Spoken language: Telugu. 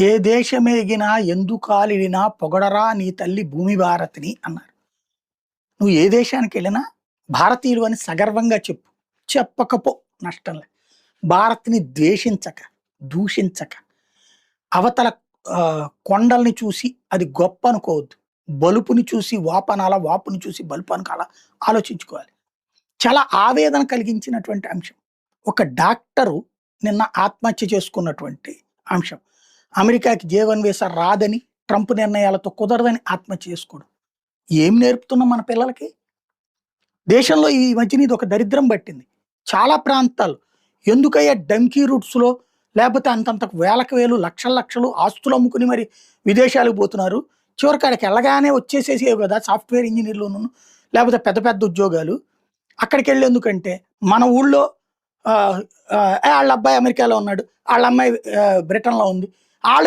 ఏ దేశమేగినా ఎందుకాలిడినా పొగడరా నీ తల్లి భూమి భారతిని అన్నారు. నువ్వు ఏ దేశానికి వెళ్ళినా భారతీయులు అని సగర్వంగా చెప్పు. చెప్పకపో నష్టం లేదు. భారత్ని ద్వేషించక దూషించక. అవతల కొండల్ని చూసి అది గొప్ప అనుకోవద్దు బలుపుని చూసి వాపనాల వాపుని చూసి బలుపు అనుకాల ఆలోచించుకోవాలి. చాలా ఆవేదన కలిగించినటువంటి అంశం. ఒక డాక్టరు నిన్న ఆత్మహత్య చేసుకున్నటువంటి అంశం. అమెరికాకి జీవన్ వీసా రాదని ట్రంప్ నిర్ణయాలతో కుదరదని ఆత్మహత్య చేసుకోవడం ఏం నేర్పుతున్నాం మన పిల్లలకి? దేశంలో ఈ మధ్యన ఇది ఒక దరిద్రం పట్టింది. చాలా ప్రాంతాలు ఎందుకయ్యా డంకీ రూట్స్లో లేకపోతే అంతంతకు వేలకు వేలు లక్షల లక్షలు ఆస్తులు అమ్ముకుని మరి విదేశాలకు పోతున్నారు. చివరికి అక్కడికి వెళ్ళగానే వచ్చేసేసి కదా సాఫ్ట్వేర్ ఇంజనీర్లును లేకపోతే పెద్ద పెద్ద ఉద్యోగాలు. అక్కడికి వెళ్ళేందుకంటే మన ఊళ్ళో వాళ్ళ అబ్బాయి అమెరికాలో ఉన్నాడు వాళ్ళ అమ్మాయి బ్రిటన్లో ఉంది. Ale